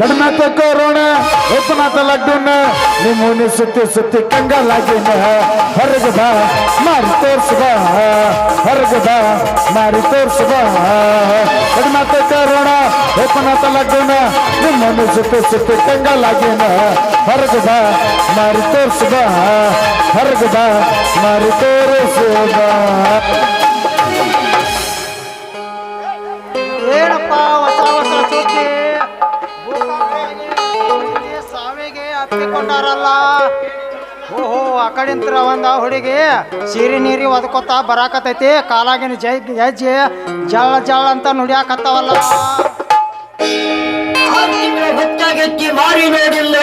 ಕಡಿನಾಥ ಕೊರೋಣ ಉಪನಾಥ lockdown ನಿಮ್ಮೂನಿ ಸುತ್ತಿ ಸುತ್ತಿ ಕಂಗಾಲಾಗಿನ ಹೊರಗೆ ಬಾ ಮಾರಿ ತೋರ್ಸು ಬಾ ಹೊರಗೆ ಬಾ ಮಾರಿ ತೋರ್ಸು ಬಾ ಕಡಿನಾಥ ಕೊರೋಣ ಉಪನಾಥ ಲಾಕ್ಡೌನ್ ನಿಮ್ಮೂನಿ ಸುತ್ತಿ ಸುತ್ತಿ ಕಂಗಾಲಾಗಿನ ಹೊರಗೆ ಬಾ ಮಾರಿ ತೋರ್ಸು ಬಾ ಹೊರಗೆ ಬಾ ಮಾರಿ ತೋರಿಸು ಅಪ್ಪಿಕೊಂಡಾರಲ್ಲ ಓಹೋ ಆ ಕಡೆಂತ್ರ ಒಂದ ಹುಡುಗಿ ಸಿರಿ ನೀರಿ ಒದ್ಕೊತ ಬರಾಕತೈತಿ ಕಾಲಾಗಿನ ಜೈ ಹೆಜ್ಜೆ ಜಳ ಜಳ ಅಂತ ನುಡಿಯಾಕತ್ತಾವಲ್ಲ. ಆರು ತಿಂಗಳ ಮಾರಿ ನೋಡಿಲ್ಲ.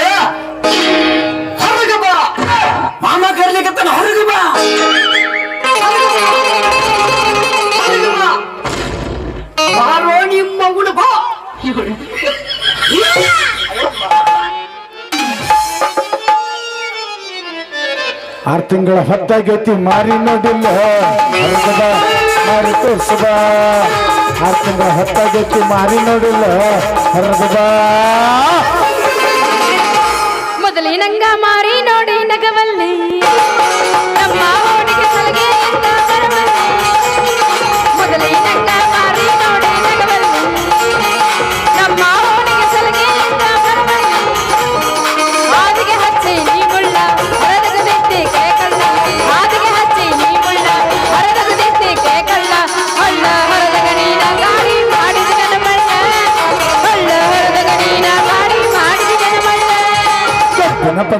ಹೊರಗೆ ಬಾ. ಮಾಮ ಕರ್ಲಿಕತ್ತಾನ ಹೊರಗೆ ಬಾ. ಹೊರಗೆ ಬಾ. ಬಾರೋ ನಿಮ್ಮ ಬಾ ಆರು ತಿಂಗಳ ಹೊತ್ತಾಗೈತಿ ಮಾರಿ ನೋಡಿಲ್ಲ. ಮಾರಿ ತೋರ್ಸದ. ಆರು ತಿಂಗಳ ಹೊತ್ತಾಗೈತಿ ಮಾರಿ ನೋಡಿಲ್ಲ. ಹರಗದ? ಮೊದಲಿನಂಗ ಮಾರಿ ನೋಡಿ ನಗವಲ್ಲಿ.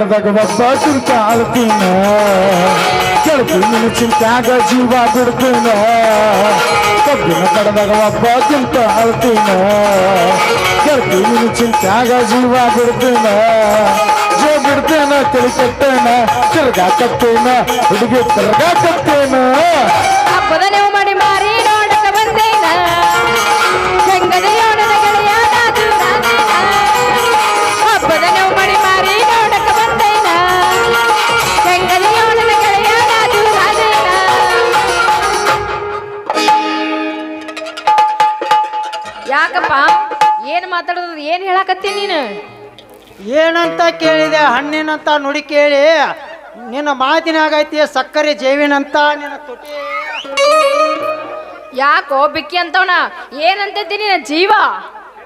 ಪಡೆದಾಗ ಒಬ್ಬ ಚಿಂತ ಆಳ್ತೀನ ಕೆಳತಿ ನಿನ್ನ ಚಿಂತಾಗ ಜೀವ ಬಿಡ್ತೀನ? ಕಬ್ಬಿನ ಕಡದಾಗ ಒಬ್ಬ ಚಿಂತ ಆಳ್ತೀನ ಕೆಳತಿ ನಿನ್ನ ಚಿಂತಾಗ ಜೀವ ಬಿಡ್ತೀನ? ಜೋ ಬಿಡ್ತೇನ ತಿಳಿ ಕೆಟ್ಟೇನ ತಿರ್ಗಾಕತ್ತೇನ ಹುಡುಗಿ ತಿರ್ಗಾಕತ್ತೇನ ಹಬ್ಬದ ನೀವು ಮಾಡಿ ಮಾರಿ? ಏನ್ ಹೇಳಾಕತ್ತಿ ನೀನು? ಏನಂತ ಕೇಳಿದೆ ಹಣ್ಣಿನಂತ ನುಡಿ ಕೇಳಿ ನಿನ್ನ ಮಾತಿನಾಗೈತಿ ಸಕ್ಕರೆ ಜೇವಿನಂತ ನಿನ್ನ ತುಟಿ ಯಾಕೋ ಬಿಕ್ಕಿ ಅಂತವನ? ನಿನ್ನ ಜೀವ?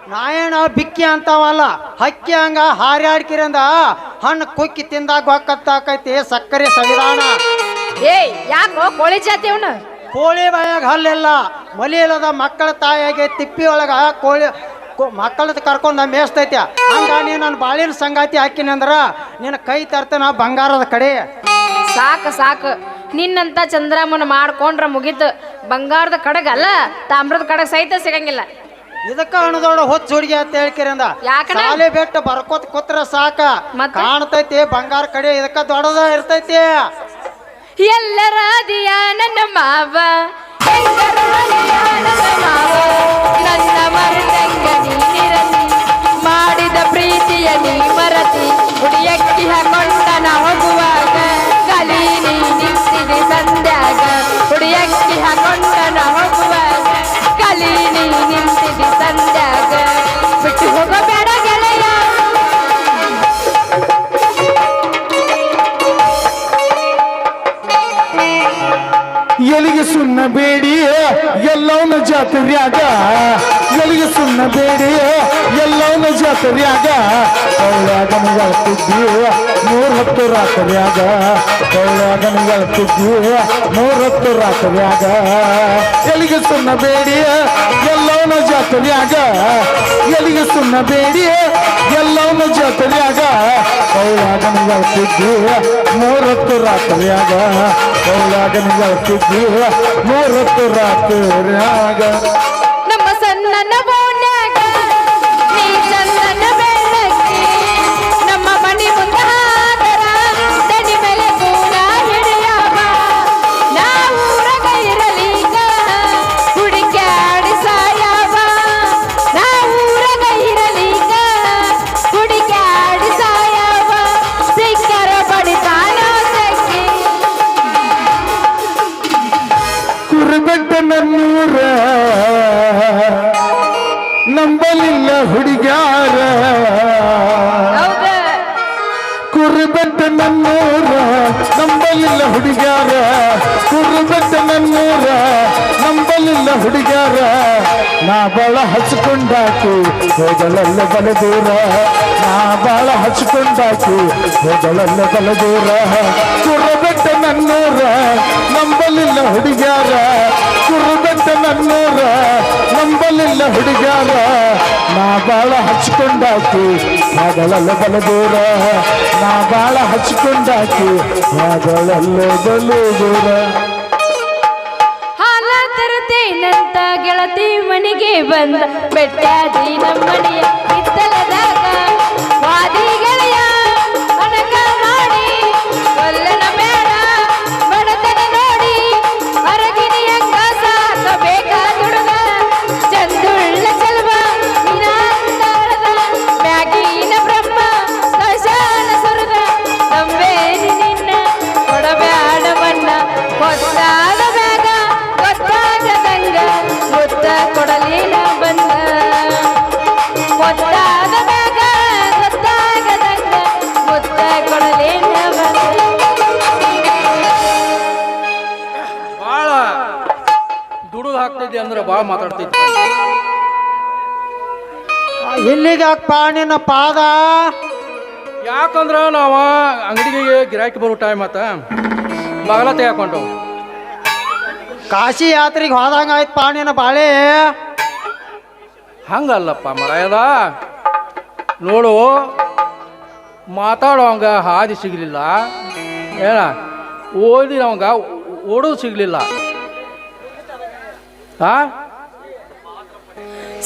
ನಾಯಣ ಬಿಕ್ಕಿ ಅಂತಾವಲ್ಲ ಹಕ್ಕಿ ಹಂಗ ಹಾರ್ಯಾಡ್ಕಿರಂದ ಹಣ್ಣು ಕುಕ್ಕಿ ತಿಂದಾಗ ಹೊಕ್ಕತ್ತಾಕೈತಿ ಸಕ್ಕರೆ ಸಂವಿಧಾನ. ಏಯ್ ಯಾಕೋ ಕೋಳಿ ಜಾತಿ ಅವನ? ಕೋಳಿ ಬಾಯಾಗ ಹಲ್ಲಿಲ್ಲ ಮಲಿ ಇಲ್ಲದ ಮಕ್ಕಳ ತಾಯಿಯಾಗೆ ತಿಪ್ಪಿ ಒಳಗ ಕೋಳಿ ಮಕ್ಕಳದ ಕರ್ಕೊಂಡು ಮೇಸ್ತೈತಿ ಹಂಗ ನೀ ನನ್ನ ಬಾಳಿನ ಸಂಗಾತಿ ಹಾಕಿನಿ ಅಂದ್ರ ನಿನ್ನ ಕೈ ತರ್ತೇನ ಬಂಗಾರದ ಕಡೆ. ಸಾಕು ಸಾಕು. ನಿನ್ನಂತ ಚಂದ್ರಮ್ಮನ ಮಾಡ್ಕೊಂಡ್ರ ಮುಗೀತು. ಬಂಗಾರದ ಕಡಗಲ್ಲ ತಾಮ್ರದ ಕಡಗ ಸಹಿತ ಸಿಗಂಗಿಲ್ಲ. ಇದಕ್ಕ ಹಣದೋಡ ಹೊತ್ತು ಜೋಡಿಗೆ ಅಂತ ಹೇಳ್ಕಿರಂದ ಅಂದ್ರೆ ಸಾಲೆ ಬೆಟ್ಟ ಬರ್ಕೋತ್ ಕೂತ್ರ ಸಾಕ. ಮತ್ತೆ? ಕಾಣ್ತೈತಿ ಬಂಗಾರ ಕಡೆ ಇದಕ್ಕ ದೊಡ್ಡದ ಇರ್ತೈತಿ. ಎಲ್ಲರ ದಿಯ ನನ್ನ ಮಾವ. ಎಲ್ಲರಾದಿಯ ನನ್ನ ಮಾವ. ನೀ ಮರತಿ ಹುಡಿಯಕ್ಕಿ ಹಾಕೊಂಡನ ಹೋಗುವಾಗ ಕಲಿ ನೀ ನಿಂತಿದೆ ಸಂಧ್ಯಾಗ. ಹುಡಿಯಕ್ಕಿ ಹಾಕೊಂಡನ ಹೋಗುವಾಗ ಕಲಿ ನೀ ನಿಂತಿದೆ ಸಂಧ್ಯಾಗ. ಬಿಟ್ಟು ಹೋಗಬೇಡ ಗೆಳೆಯ. ಎಲ್ಲಿಗೆ ಸುಣ್ಣ ಬೇಡಿ? ಎಲ್ಲವನ್ನ ಜಾತ್ರೆಯಾಗ ಎಲಿಗೆ ಸುಮ್ಮನೆ ಬೇಡಿ ಎಲ್ಲವನ್ನ ಜಾತ್ರ್ಯಾಗ ಕೌಳ್ಯಾಗ ನಿಗಳ್ತಿದ್ದಿ ಮೂರ್ ಹೊತ್ತು ರಾತ್ರಿಯಾಗ ಕೌಳ್ಯಾಗ ನಿಗಳ್ತಿದ್ದಿ ಮೂರ್ ಹೊತ್ತು ರಾತ್ರಿಯಾಗ ಎಲಿಗೆ ಸುಣ್ಣ ಬೇಡಿ ಎಲ್ಲವನ್ನ ಜಾತ್ರೆಯಾಗ ಎಲ್ಲಿಗೆ ಸುಣ್ಣ ಬೇಡಿ ಎಲ್ಲವನ್ನ ಜಾತ್ರೆಯಾಗ ನಿಗಳ್ತಿದ್ದಿ ಮೂರತ್ತು ರಾತ್ರಿಯಾಗ ನಿಗಳ್ತಿದ್ದಿ ಮೂರತ್ತು ರಾತ್ರಿಯಾಗ. ನಮ್ಮ ಸಣ್ಣನ ಕುರುಬೆಟ್ಟ ನನ್ನೂರ, ನಂಬಲಿಲ್ಲ ಹುಡುಗ್ಯಾರ. ಕುರುಬೆಟ್ಟ ನನ್ನೂರ, ನಂಬಲಿಲ್ಲ ಹುಡುಗ್ಯಾರ. ನಾ ಬಾಳ ಹಚ್ಕೊಂಡಾಕು ಹೋಗಲಲ್ಲ ಬಲ ನಾ ಬಾಳ ಹಚ್ಕೊಂಡಾಕು ಹೋಗಲಲ್ಲ ಬಲ ಕುರುಬೆಟ್ಟ ನನ್ನೂರ ನಂಬಲಿಲ್ಲ ಹುಡುಗ್ಯಾರ. ಕುರುಬೆಟ್ಟ ನನ್ನೂರ, ನಂಬಲಿಲ್ಲ ಹುಡುಗ್ಯಾರ. ನಾ ಬಾಳ ಹಚ್ಕೊಂಡಾಕಿ ಹೋಗಳಲ್ಲ ಬಲದೂರ. ನಾ ಬಾಳ ಹಚ್ಕೊಂಡಾಕಿ ಬಲದೂರ. ಹಾಲ ತರುತ್ತೇನಂತ ಗೆಳತಿ ಮನೆಗೆ ಬಂದ ಬೆಟ್ಟಾದಿ ನಮ್ಮನೆಯ ಹಿತ್ತಲದಾಗ ಗೊತ್ತಾದ ಬ್ಯಾಗ ಗೊತ್ತಾಗದಂಗ ಮುತ್ತ ಕೊಡಲಿಲ್ಲ ಬಂದ. ಗೊತ್ತಾದ ಬ್ಯಾಗ ಗೊತ್ತಾಗದಂಗ ಮುತ್ತ ಕೊಡಲಿಲ್ಲ ಬಂದ. ಭಾಳ ದುಡುದು ಹಾಕ್ತಿದ್ದೆ ಅಂದ್ರೆ ಭಾಳ ಮಾತಾಡ್ತಿದ್ದೆ. ಇಲ್ಲಿಗೆ ಪಾಣಿನ ನಿನ್ನ ಪಾದ. ಯಾಕಂದ್ರೆ ನಾವು ಅಂಗಡಿಗೆ ಗಿರಾಕಿ ಬರೋ ಟೈಮ್ ಆತ. ಬಾಗಲ ತೆಗೆಕೊಂಡು ಕಾಶಿ ಯಾತ್ರೆಗೆ ಹೋದಂಗ ಆಯ್ತು ಪಾಣಿನ ಬಾಳೆ. ಹಂಗಲ್ಲಪ್ಪ ಮರಾಯದ. ನೋಡು ಮಾತಾಡೋಂಗ ಹಾದಿ ಸಿಗಲಿಲ್ಲ. ಏನ ಓದಿನವಂಗ ಓಡೋದು ಸಿಗಲಿಲ್ಲ. ಹಾ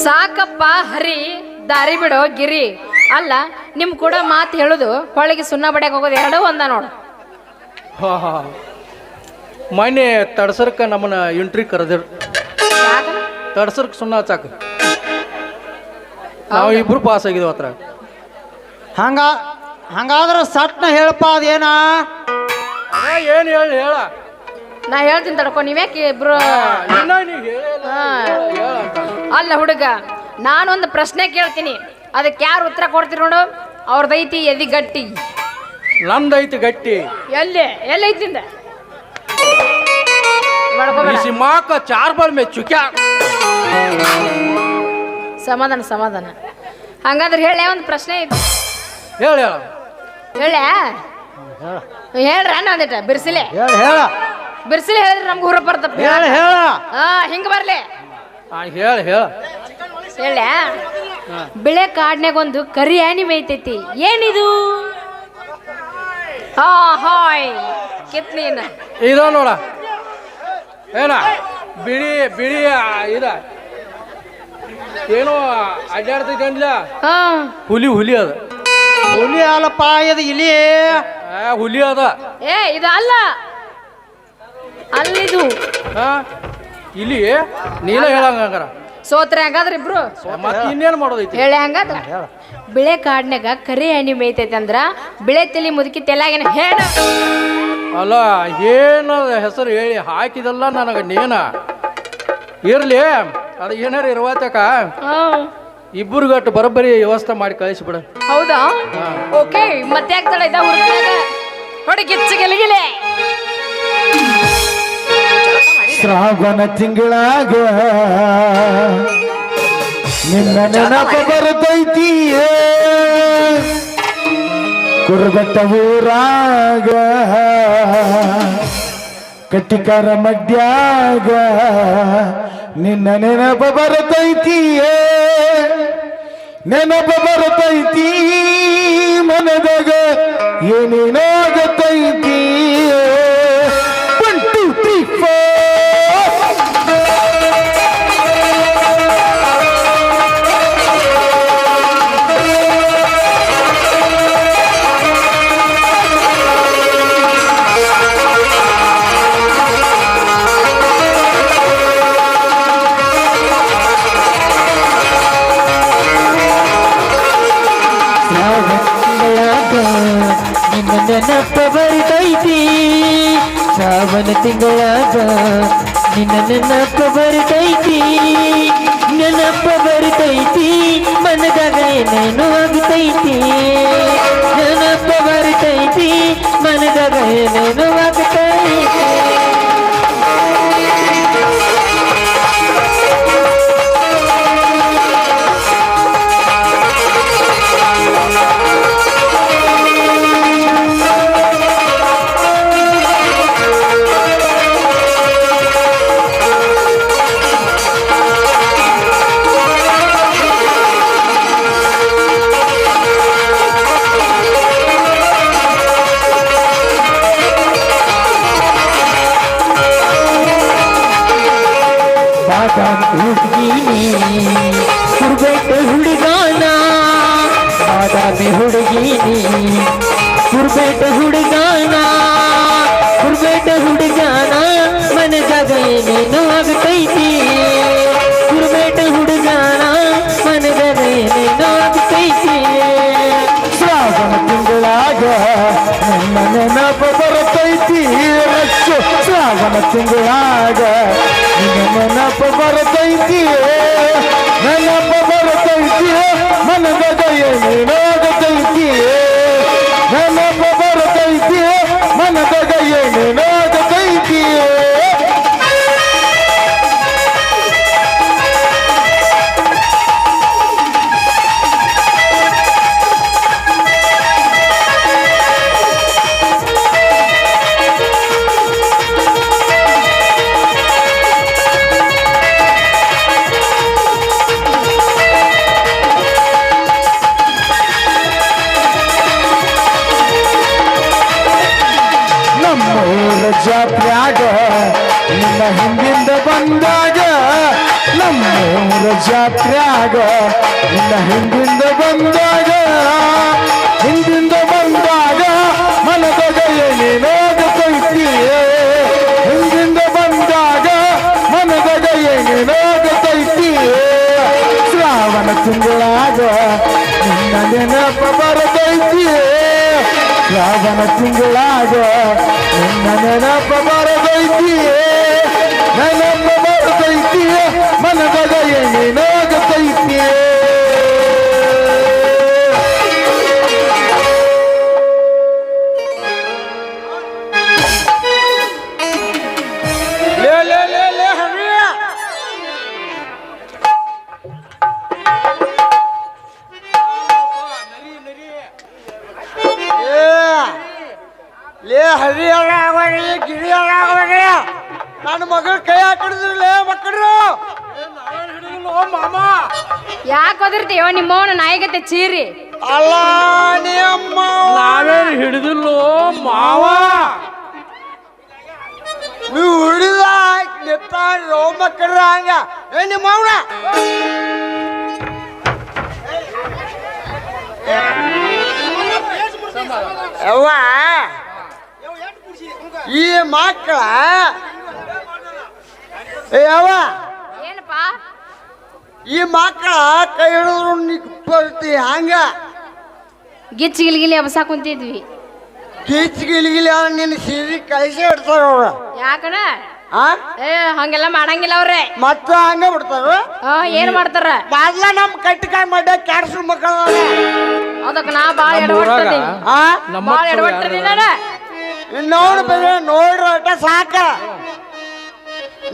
ಸಾಕಪ್ಪ ಹರಿ ದಾರಿ ಬಿಡೋ ಗಿರಿ. ಅಲ್ಲ ನಿಮ್ ಕೂಡ ಮಾತು ಹೇಳುದು ಹೊಳಗೆ ಸುಣ್ಣ ಬಡಿಯಾಗ ಹೋಗೋದು ಎರಡೂ ಒಂದ ನೋಡು. ಹಾ ಹಾ. ಮೊನ್ನೆ ತಡ್ಸರ್ಕ ನಮ್ಮನ್ನ ಎಂಟ್ರಿ ಕರೆದಿರ್? ತಡ್ಸರ್ಕ ಸುಣ್ಣ ಹಚ್ಚಾಕ. ನಾವು ಇಬ್ರು ಪಾಸ್ ಆಗಿದ್ವಿ ಹತ್ರ ಹಂಗ ಹಂಗಾದ್ರೆ ಸಟ್ನ ಹೇಳಪ್ಪ ಅದೇನ? ಏನು ಹೇಳಿ ಹೇಳ. ನಾ ಹೇಳ್ತೀನಿ ತಡ್ಕೊ ನೀವ್ಯಾಕೆ ಇಬ್ರು? ಅಲ್ಲ ಹುಡುಗ ನಾನೊಂದು ಪ್ರಶ್ನೆ ಕೇಳ್ತೀನಿ. ಅದಕ್ಕೆ ಯಾರು ಉತ್ತರ ಕೊಡ್ತೀರಿ ನೋಡು? ಅವ್ರದೈತಿ ಎದಿ ಗಟ್ಟಿ ನಂದೈತಿ ಗಟ್ಟಿ. ಎಲ್ಲಿ ಎಲ್ಲೈತಿಂದ ಈ ಚಾರ್ಬಲ್ ಮೇ ಚುಕ್ಯಾ. ಸಮಾಧಾನ ಸಮಾಧಾನ. ಹಂಗಾದ್ರೆ ಹೇಳ ಒಂದು ಪ್ರಶ್ನೆ ಐತಿ ಹೇಳ ಹೇಳ. ಹೇಳ. ಹೇಳ್ರ ನಂದಿಟ ಬಿರ್ಸಿಲೆ. ಹೇಳ ಹೇಳ. ಬಿರ್ಸಿಲೆ ಹೇಳಿದ್ರೆ ನಮ್ಗೆ ಊರ ಬರ್ತಪ್ಪ ಹೇಳ ಹೇಳ. ಹಾ ಹಿಂಗ ಬರ್ಲಿ. ಹೇಳ ಹೇಳ. ಹೇಳ ಬಿಳೆ ಕಾಡ್ನ್ಯಾಗ ಒಂದು ಕರಿ ಆನಿ ಮೈತೈತಿ ಏನಿದು? ಹಾ ಹಾಯ್. ಕಿತ್ನೀನ ಇದೋ ನೋಡ. ಏನ? ಬಿಳಿ ಬಿಳಿ ಇದ. ಏನೋ ಅಡ್ಡಾಡ್ತೈತಿ ಅಂದ್ಲ ಹಾ. ಹುಲಿ ಹುಲಿ ಅದ. ಹುಲಿ ಅಲ್ಲಪ್ಪ ಇದು ಇಲಿ. ಆ, ಹುಲಿ ಅದ. ಏ ಇದು ಅಲ್ಲ. ಅಲ್ಲಿದು. ಹಾ? ಇಲ್ಲಿ ನೀನ ಹೇಳಂಗ ಸೋತ್ರ ಸೋತ್ರೆ ಹಂಗಾದ್ರೆ ಇಬ್ರು? ಮತ್ತೆ ಇನ್ನೇನು ಮಾಡೋದೈತಿ? ಹೇಳಿ ಹಂಗಾದ್ರ? ಬಿಳೆ ಕಾಡ್ನ್ಯಾಗ ಕರಿ ಎಣ್ಣೆ ಮೇಯ್ತೈತೆ ಅಂದ್ರ ಬಿಳೆ ತಲಿ ಮುದುಕಿ ತೆಲಾಗಿನ ಹೇಳ. ಅಲ್ಲ ಏನ ಹೆಸರು ಹೇಳಿ ಹಾಕಿದಲ್ಲ ನನಗೆ ನೇನ? ಇರ್ಲಿ ಅದು ಏನಾರ ಇರುವಾತಕ ಇಬ್ಬರಿಗಟ್ಟು ಬರೋಬ್ಬರಿ ವ್ಯವಸ್ಥೆ ಮಾಡಿ ಕಳಿಸ್ಬಿಡ. ಹೌದಾ? ಓಕೆ ಮತ್ತೆ ಆಗ್ತಾಳೆ ಇದ್ದ ಹುಡುಗ ನೋಡಿ ಗಿಚ್ಚು ಗೆಲಗಿಲೆ. ಶ್ರಾವಣ ತಿಂಗಳಾಗ ನಿನ್ನ ನೆನಪು ಬರ್ತೈತಿ ಕುರುಬೆಟ್ಟ ಊರಾಗ. ಕಟ್ಟಿಕಾರ ಮಡ್ಯಾಗ. ನಿನ್ನ ನೆನಪ ಬರತೈತಿಯೇ? ನೆನಪ ಬರತೈತಿ ಮನದಾಗ ಏನೇನಾಗತೈತಿ? ತಿಂಗಳಾಗ ನಿನ್ನ ನೆನಪ ಬರ್ತೈತಿ ನೆನಪ ಬರ್ತೈತಿ ಮನದಾಗ ಏನೇನು बेटे हुड़गी। नी सुर हुड़गाना ತಿಂಗಳಾಗ ನಿನ್ನ ನೆನಪ ಬರತೈತಿಯೇ ನೆನಪ ಬರತೈತಿ. ಮನದಾಗ ಏನೇನಾಗತೈತಿ ನೆನಪ ಮನದ ಮನದಾಗ ಏನೇನಾಗತೈತಿ ನಮ್ಮೂರ ನಿಮ್ಮ ಹಿಂದಿಂದ ಬಂದಾಗ ನಮ್ಮೂರ ಜಾತ್ರ್ಯಾಗ. ನಿನ್ನ ಹಿಂದಿಂದ ಬಂದಾಗ ಹಿಂದಿಂದ ಬಂದಾಗ ಮನದಾಗ ಏನೇನಾಗತೈತಿ ಹಿಂದಿಂದ ಬಂದಾಗ ಮನದಾಗ ಏನೇನಾಗತೈತಿ ಶ್ರಾವಣ ತಿಂಗಳಾಗ ನಿನ್ನ ನೆನಪ ಬರತೈತಿ ಶ್ರಾವಣ ತಿಂಗಳಾಗ ನಿನ್ನ ನೆನಪ ಬರದೈತಿ ನೆನಪ ಬರದೈತಿ ಮನದಾಗ ಏನೇನಾಗತೈತಿ ನನ್ನ ಮಗಳ ಕೈ ಹಾಕಿಡಿದ್ರಲ್ಲ ಮಕ್ಕಳು? ಮಾಮ ಯಾಕೆ ಒದರ್ತೀಯೋ ನಿಮ್ಮವನ ನಾಯಿಗತ್ತೆ ಚೀರಿ? ಅಲ್ಲ ನಿಮ್ಮ ನಾವೇನು ಹಿಡಿದಿಲ್ಲೋ ಮಾವ? ನೀವು ಹಿಡಿದ ನಿತ್ತಾಡ್ರೋ ಮಕ್ಕಳ ಹಂಗ. ಏ ನಿಮ್ಮ ಅವನ ಯವ್ವ ಈ ಮಕ್ಕಳ ಏ ಏನಪ್ಪ? ಈ ಮಕ್ಕಳ ಕೈ ಹಿಡಿದ್ರು ನೀ ಬರ್ತಿ ಹಂಗ? ಗಿಚ್ಚಿ ಗಿಲ್ಗಿಲಿ ಅಬಸ ಕುಂತಿದ್ವಿ. ಕೀಚ್ ಗಿಲಿಗಿಲಿ ನಿನ್ನ ಸೀರೆ ಕಳಿಸಿ ಇಡ್ತಾರ ಅವ್ರ. ಯಾಕಣ? ಆ? ಏ ಹಂಗೆಲ್ಲ ಮಾಡಂಗಿಲ್ಲ ಅವ್ರೆ. ಮತ್ತ ಹಂಗ ಬಿಡ್ತಾರ? ಹಾ ಏನ್ ಮಾಡ್ತಾರ? ಮೊದ್ಲ ನಮ್ ಕಟ್ಟಿಕಾಯಿ ಮಡ್ಡ ಕ್ಯಾಡ್ಸು ಮಕ್ಕಳ ಅದಕ್ಕೆ ನಾ ಬಾಳ ಎಡವಟ್ಟಿ ಆ? ಬಾಳ ಮಕ್ಕಳು ಎಡವಟ್ಟದಿ ಯಾರು ನಾನು. ನೋಡ್ ಬೇಡ ನೋಡ್ರ ಅಟ ಸಾಕ.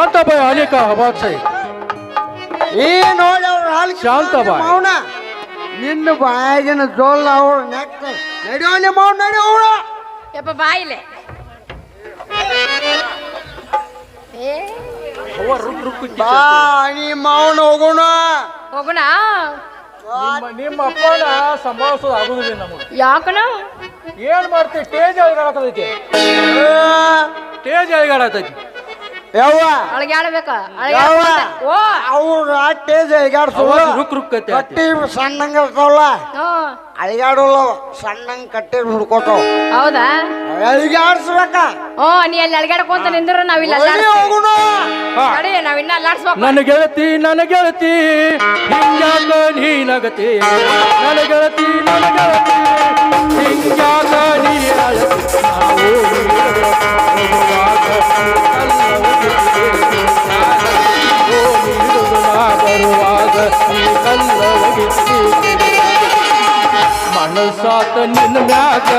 ಶಾಂತ ಬಾಯ್ ಅನೇಕ ಹವಾತ್ ಸೈ ಈ ನೋಡಿ ಅವ್ರ ಹಾಲು. ಮೌನ ನಿನ್ನ ಬಾಯಾಗಿನ ಜೋಲ್ ಅವ್ರು ನೆಕ್ ನಡೆಯೋ ನಿಮ್ಮ ಮೌನ ನಡೆಯೋ ಅವಳು ಯಪ್ಪ ಬಾಯಿಲೆ ಬಾ ನೀ ಮೌನ ಹೋಗೋಣ. ಹೋಗೋಣ? ನಿಮ್ಮ ನಿಮ್ಮ ಅಪ್ಪನ ಸಂಭಾಳಿಸೋದು ಆಗುದಿಲ್ಲ ನಮಗೆ. ಯಾಕಣ? ಏನ್ ಮಾಡ್ತೀವಿ ಟೇಜ್ ಅಳಿಗಾಡತೈತಿ ಟೇಜ್ ಅಳಿಗಾಡತೈತಿ ಯವ್ವ ಅಳಗ್ಯಾಡಬೇಕ ಯಾವ? ಓ. ಅವ್ರ ಟೇಜ್ ಅಳಿಗಾಡ್ಸೋಲ್ಲ ಅವಾಗ ರುಕ್ ರುಕ್ ಕತ್ತೆ ಆತಿ. ಕಟ್ಟಿ ಸಣ್ಣಂಗ ಇರ್ತಾವಲ್ಲ? ಹ್ಮ್ ಅಳಿಗಾಡೋಲ್ಲ ಸಣ್ಣಂಗ್ ಕಟ್ಟಿ ಹುಡ್ಕೋತಾವ. ಹೌದಾ? ಅಳಿಗಾಡ್ಸ್ಬೇಕ ಓ ನೀ ಅಲ್ಲಿ ಅಳಗ್ಯಾಡ್ಕೊಂತ ನಿಂದ್ರು ನಾವಿಲ್ಲ ಒಳ್ಳೆ ಹೋಗುಣ. ನಡಿ ಅಲ್ಲಾಡ್ಸ್ಬೇಕು ನನ್ನ ಗೆಳತಿ ನನ್ನ ಗೆಳತಿ ಹಿಂಗ್ಯಾಕ ನೀ ನಗತಿ. ನನ್ನ ಗೆಳತಿ ನನ್ನ ಗೆಳತಿ ಹಿಂಗ್ಯಾಕ ನೀ ಅಳತಿ. ನಾವು. ಮನಸಾತ ನಿನ್ನ ಮ್ಯಾಗ.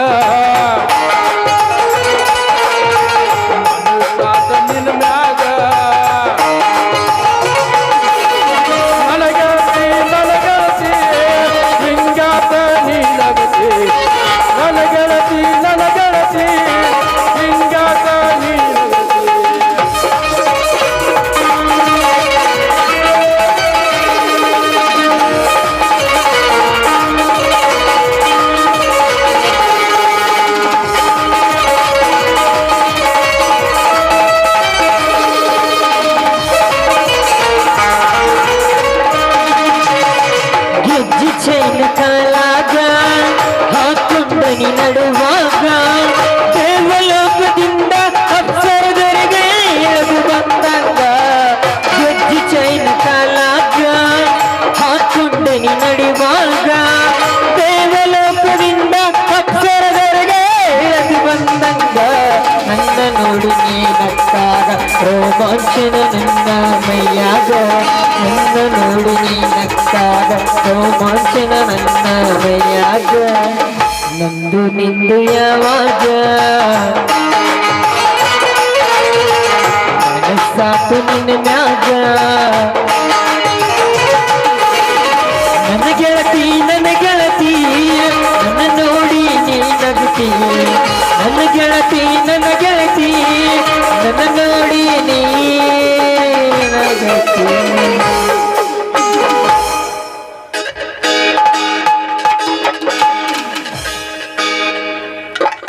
ರೋಮಾಂಚನ ನನ್ನ ಮೈಯಾಗ, ನನ್ನ ನೋಡಿ ನೀನಕ್ಕಾಗ ರೋಮಾಂಚನ ನನ್ನ ಮೈಯಾಗ, ನಂದು ನಿಂದು ಯಾವಾಗ? ಸಾಕು ನಿನ್ನ ಮ್ಯಾಗ. ನನ್ನ ಗೆಳತಿ ನನ್ನ ಗೆಳತಿ, ನನ್ನ ನೋಡಿ ನೀ ನನ್ನ ಗೆಳತಿ ನನ್ನ ಗೆಳತಿ Thank you.